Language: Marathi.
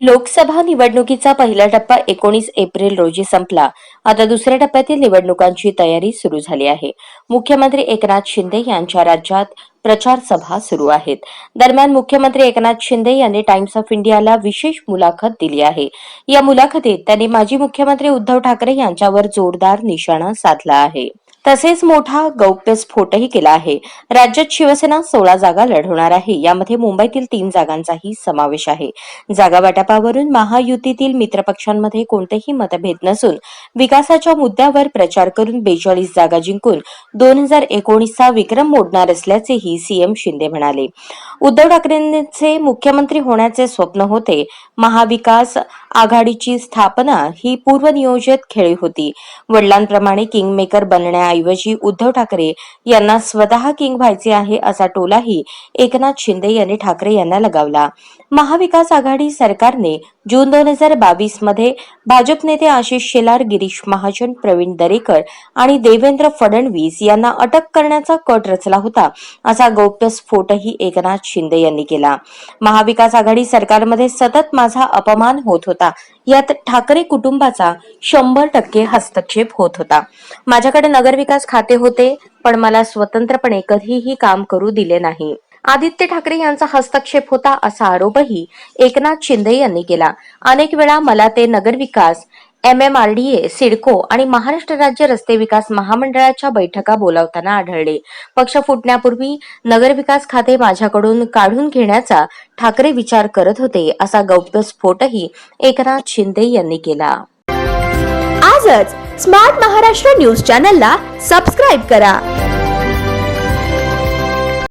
लोकसभा निवडणुकीचा पहिला टप्पा एकोणीस एप्रिल रोजी संपला. आता दुसऱ्या टप्प्यातील निवडणुकांची तयारी सुरू झाली आहे. मुख्यमंत्री एकनाथ शिंदे यांच्या राज्यात प्रचार सभा सुरू आहेत. दरम्यान मुख्यमंत्री एकनाथ शिंदे यांनी टाइम्स ऑफ इंडियाला विशेष मुलाखत दिली आहे. या मुलाखतीत त्यांनी माजी मुख्यमंत्री उद्धव ठाकरे यांच्यावर जोरदार निशाणा साधला आहे. तसेच मोठा गौप्यस्फोटही केला आहे. राज्यात शिवसेना सोळा जागा लढवणार आहे. यामध्ये मुंबईतील तीन जागांचाही समावेश आहे. जागा वाटपावरून महायुतीतील मित्रपक्षांमध्ये कोणतेही मतभेद नसून विकासाच्या मुद्द्यावर प्रचार करून बेचाळीस जागा जिंकून दोन हजार एकोणीसचा विक्रम मोडणार असल्याचेही सीएम शिंदे म्हणाले. उद्धव ठाकरेंचे मुख्यमंत्री होण्याचे स्वप्न होते. महाविकास आघाडीची स्थापना ही पूर्वनियोजित खेळी होती. वडिलांप्रमाणे किंगमेकर बनण्या करण्याऐवजी उद्धव ठाकरे यांना स्वतः किंग व्हायचे आहे असा टोलाही एकनाथ शिंदे यांनी ठाकरे यांना लगावला. महाविकास आघाडी सरकारने जून दोन हजार बावीसमध्ये भाजप नेते आशिष शेलार गिरीश महाजन प्रवीण दरेकर आणि देवेंद्र फडणवीस यांना अटक करण्याचा कट रचला होता असा गौप्यस्फोटही एकनाथ शिंदे यांनी केला. महाविकास आघाडी सरकारमध्ये सतत माझा अपमान होत होता. यात ठाकरे कुटुंबाचा शंभर टक्के हस्तक्षेप होत होता. माझ्याकडे नगरविकास खाते होते पण मला स्वतंत्रपणे कधीही काम करू दिले नाही. आदित्य ठाकरे यांचा हस्तक्षेप होता असा आरोपही एकनाथ शिंदे यांनी केला. अनेक वेळा मला ते नगरविकास M M R D A CIDCO आणि महाराष्ट्र राज्य रस्ते विकास महामंडळाच्या बैठका बोलावताना आढळले. पक्ष फुटण्यापूर्वी नगरविकास खाते माझ्याकडून काढून घेण्याचा ठाकरे विचार करत होते असा गौप्यस्फोटही एकनाथ शिंदे यांनी केला. आजच स्मार्ट महाराष्ट्र न्यूज चॅनलला सबस्क्राईब करा.